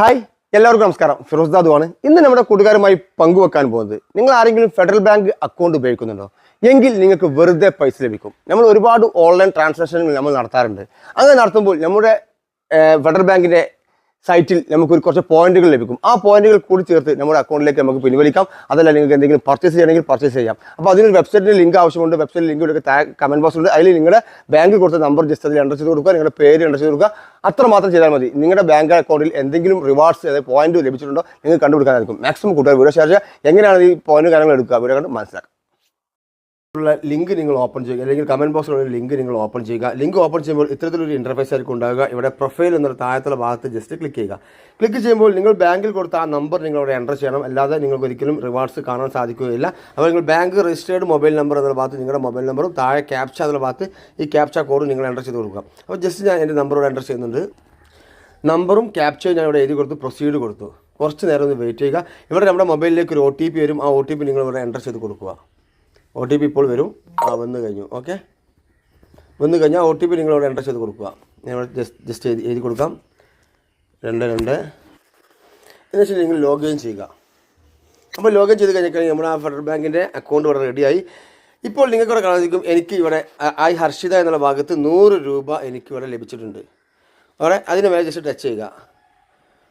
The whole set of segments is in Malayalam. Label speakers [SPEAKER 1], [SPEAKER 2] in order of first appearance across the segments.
[SPEAKER 1] ഹായ് എല്ലാവർക്കും നമസ്കാരം. ഫിറോസ് ദാദുവാണ് ഇന്ന് നമ്മുടെ കൂട്ടുകാരുമായി പങ്കുവെക്കാൻ പോകുന്നത് നിങ്ങൾ ആരെങ്കിലും ഫെഡറൽ ബാങ്ക് അക്കൗണ്ട് ഉപയോഗിക്കുന്നുണ്ടോ? എങ്കിൽ നിങ്ങൾക്ക് വെറുതെ പൈസ ലഭിക്കും. നമ്മൾ ഒരുപാട് ഓൺലൈൻ ട്രാൻസാക്ഷനുകൾ നമ്മൾ നടത്താറുണ്ട്. അങ്ങനെ നടത്തുമ്പോൾ നമ്മുടെ ഫെഡറൽ ബാങ്കിന്റെ സൈറ്റിൽ നമുക്ക് ഒരു കുറച്ച് പോയിന്റുകൾ ലഭിക്കും. ആ പോയിന്റുകൾ കൂടി ചേർത്ത് നമ്മുടെ അക്കൗണ്ടിലേക്ക് നമുക്ക് പിൻവലിക്കാം. അതല്ല നിങ്ങൾക്ക് എന്തെങ്കിലും പർച്ചേസ് ചെയ്യണമെങ്കിൽ പർച്ചേസ് ചെയ്യാം. അപ്പോൾ അതിനൊരു വെബ്സൈറ്റിന് ലിങ്ക് ആവശ്യമുണ്ട്. വെബ്സൈറ്റ് ലിങ്ക് കൊടുക്കുക ബോക്സ് ഉണ്ട്. അതിൽ നിങ്ങളുടെ ബാങ്ക് കൊടുത്ത നമ്പർ ജസ്റ്റ് അതിൽ എന്റർ ചെയ്ത് കൊടുക്കുക. നിങ്ങളുടെ പേര് എന്റർ ചെയ്ത് കൊടുക്കുക. അത്ര മാത്രം ചെയ്താൽ മതി. നിങ്ങളുടെ ബാങ്ക് അക്കൗണ്ടിൽ എന്തെങ്കിലും റിവാർഡ്സ് അതായത് പോയിന്റ് ലഭിച്ചിട്ടുണ്ടോ നിങ്ങൾക്ക് കണ്ടുപിടിക്കാനായിരിക്കും. മാക്സിമം കൂട്ടുകാർ വീഡിയോ ഷെയർ ചെയ്യുക. എങ്ങനെയാണ് ഈ പോയിന്റ് കാര്യങ്ങൾ എടുക്കുക? വീഡിയോ കണ്ട് മനസ്സിലാക്കുക. ഉള്ള ലിങ്ക് നിങ്ങൾ ഓപ്പൺ ചെയ്യുക. അല്ലെങ്കിൽ കമന്റ് ബോക്സിലുള്ള ലിങ്ക് നിങ്ങൾ ഓപ്പൺ ചെയ്യുക. ലിങ്ക് ഓപ്പൺ ചെയ്യുമ്പോൾ ഇത്തരത്തിലൊരു ഇന്റർഫേസ് ആയിരിക്കും ഉണ്ടാകുക ഇവിടെ പ്രൊഫൈൽ എന്നൊരു താഴത്തുള്ള ഭാഗത്ത് ജസ്റ്റ് ക്ലിക്ക് ചെയ്യുക. ക്ലിക്ക് ചെയ്യുമ്പോൾ നിങ്ങൾ ബാങ്കിൽ കൊടുത്ത ആ നമ്പർ നിങ്ങൾ അവിടെ എന്റർ ചെയ്യണം. അല്ലാതെ നിങ്ങൾക്ക് ഒരിക്കലും റിവാർഡ്സ് കാണാൻ സാധിക്കുകയില്ല. അപ്പോൾ നിങ്ങൾ ബാങ്ക് രജിസ്റ്റേർഡ് മൊബൈൽ നമ്പർ എന്നുള്ള ഭാഗത്ത് നിങ്ങളുടെ മൊബൈൽ നമ്പറും താഴെ ക്യാപ്ച എന്നുള്ള ഭാഗത്ത് ഈ ക്യാപ്ച കോഡും നിങ്ങൾ എന്റർ ചെയ്ത് കൊടുക്കുക. അപ്പോൾ ജസ്റ്റ് ഞാൻ എന്റെ നമ്പറോട് എന്റർ ചെയ്യുന്നുണ്ട്. നമ്പറും ക്യാപ്ചയും ഞാൻ ഇവിടെ എഴുതി കൊടുത്തു. പ്രൊസീഡ് കൊടുത്തു. കുറച്ച് നേരം ഒന്ന് വെയിറ്റ് ചെയ്യുക. ഇവിടെ നമ്മുടെ മൊബൈലിലേക്ക് ഒരു ഒ ടി പി വരും. ആ ഒ ടി പി നിങ്ങൾ ഇവിടെ എന്റർ ചെയ്ത് കൊടുക്കുക. ഒ ടി പി ഇപ്പോൾ വരും. ആ വന്നു കഴിഞ്ഞു. ഓക്കെ വന്നു കഴിഞ്ഞാൽ ഒ ടി പി നിങ്ങൾ ഇവിടെ എന്റർ ചെയ്ത് കൊടുക്കുക. ഞങ്ങൾ ജസ്റ്റ് ജസ്റ്റ് എഴുതി എഴുതി കൊടുക്കാം. രണ്ട് രണ്ട്. എന്നുവെച്ചാൽ നിങ്ങൾ ലോഗിൻ ചെയ്യുക. അപ്പോൾ ലോഗിൻ ചെയ്ത് കഴിഞ്ഞാൽ നമ്മുടെ ആ ഫെഡറൽ ബാങ്കിന്റെ അക്കൗണ്ട് ഇവിടെ റെഡിയായി ഇപ്പോൾ നിങ്ങൾക്ക് ഇവിടെ കാണാൻ എനിക്ക് ഇവിടെ ഐ ഹർഷിത എന്നുള്ള ഭാഗത്ത് നൂറ് രൂപ എനിക്കിവിടെ ലഭിച്ചിട്ടുണ്ട്. അവിടെ അതിന് മേലെ ജസ്റ്റ് ടച്ച് ചെയ്യുക.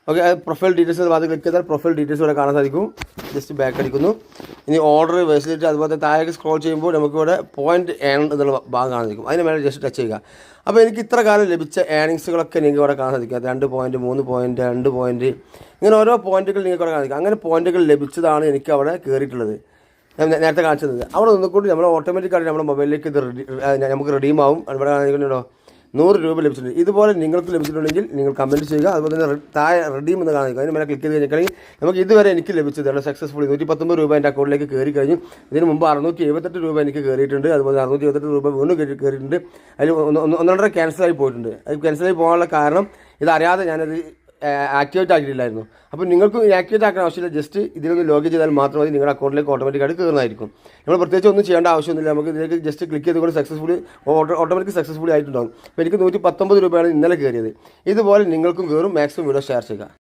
[SPEAKER 1] ഓക്കെ പ്രൊഫൈൽ ഡീറ്റെയിൽസ് ഭാഗത്ത് ക്ലിക്ക് ചെയ്താൽ പ്രൊഫൈൽ ഡീറ്റെയിൽസ് ഇവിടെ കാണാൻ സാധിക്കും. ജസ്റ്റ് ബാക്ക് അടിക്കുന്നു. ഇനി ഓർഡർ വെസിലിറ്റി അതുപോലെ താഴേക്ക് സ്ക്രോൾ ചെയ്യുമ്പോൾ നമുക്കിവിടെ പോയിന്റ് ഏൺ എന്നുള്ള ഭാഗം കാണാൻ സാധിക്കും. അതിന് മേലെ ജസ്റ്റ് ടച്ച് ചെയ്യുക. അപ്പോൾ എനിക്ക് ഇത്ര കാലം ലഭിച്ച ഏണിങ്സുകളൊക്കെ നിങ്ങൾക്ക് ഇവിടെ കാണാൻ സാധിക്കും. രണ്ട് പോയിന്റ് മൂന്ന് പോയിന്റ് രണ്ട് പോയിന്റ് ഇങ്ങനെ ഓരോ പോയിന്റുകൾ നിങ്ങൾക്ക് ഇവിടെ കാണാൻ സാധിക്കും. അങ്ങനെ പോയിന്റുകൾ ലഭിച്ചതാണ് എനിക്ക് അവിടെ കയറിയിട്ടുള്ളത്. നേരത്തെ കാണിച്ചത് അവിടെ നിന്നുകൊണ്ട് നമ്മൾ ഓട്ടോമാറ്റിക്കായിട്ട് നമ്മുടെ മൊബൈലിലേക്ക് ഇത് നമുക്ക് റെഡീം ആവും. ഇവിടെ കാണിക്കുന്നുണ്ടോ നൂറ് രൂപ ലഭിച്ചിട്ടുണ്ട്. ഇതുപോലെ നിങ്ങൾക്ക് ലഭിച്ചിട്ടുണ്ടെങ്കിൽ നിങ്ങൾ കമന്റ് ചെയ്യുക. അതുപോലെ തന്നെ താഴെ റെഡീം എന്ന് കാണിക്കുക അതിന് മേലെ ക്ലിക്ക് ചെയ്ത് കഴിഞ്ഞിട്ടുണ്ടെങ്കിൽ നമുക്ക് ഇതുവരെ എനിക്ക് ലഭിച്ചതാണ് സക്സസ്ഫുൾ നൂറ്റി പത്തൊമ്പത് രൂപ എന്റെ അക്കൗണ്ടിലേക്ക് കയറി കഴിഞ്ഞു. ഇതിന് മുമ്പ് അറുന്നൂറ്റി എഴുപത്തെട്ട് രൂപ എനിക്ക് കയറിയിട്ടുണ്ട്. അതുപോലെ അറുന്നൂറ്റി എഴുപത്തെട്ട് രൂപ വീണ്ടും കയറി- കയറിയിട്ടുണ്ട്. അതിൽ ഒന്ന് ഒന്നര ക്യാൻസലായി പോയിട്ടുണ്ട്. അത് ക്യാൻസലായി പോകാനുള്ള കാരണം ഇതറിയാതെ ഞാനത് ആക്ടിവേറ്റ് ആക്കിയിട്ടില്ലായിരുന്നു. അപ്പോൾ നിങ്ങൾക്ക് ആക്ടിവേറ്റ് ആക്കാൻ ആവശ്യമില്ല. ജസ്റ്റ് ഇതിലൊന്ന് ലോഗിൻ ചെയ്താൽ മാത്രം മതി. നിങ്ങളുടെ അക്കൗണ്ടിലേക്ക് ഓട്ടോമാറ്റിക്കായിട്ട് കയറുന്നതായിരിക്കും. നമ്മൾ പ്രത്യേകിച്ച് ഒന്നും ചെയ്യേണ്ട ആവശ്യമൊന്നുമില്ല. നമുക്ക് ഇതിലേക്ക് ജസ്റ്റ് ക്ലിക്ക് ചെയ്തുകൊണ്ട് സക്സസ്ഫുള്ളി ഓട്ടോമാറ്റിക് സക്സസ്ഫുള്ളി ആയിട്ടുണ്ടാകും അപ്പോൾ എനിക്ക് നൂറ്റി പത്തൊമ്പത് രൂപയാണ് ഇന്നലെ കയറിയത്. ഇതുപോലെ നിങ്ങൾക്കും കയറും. മാക്സിമം വീഡിയോ ഷെയർ ചെയ്യുക.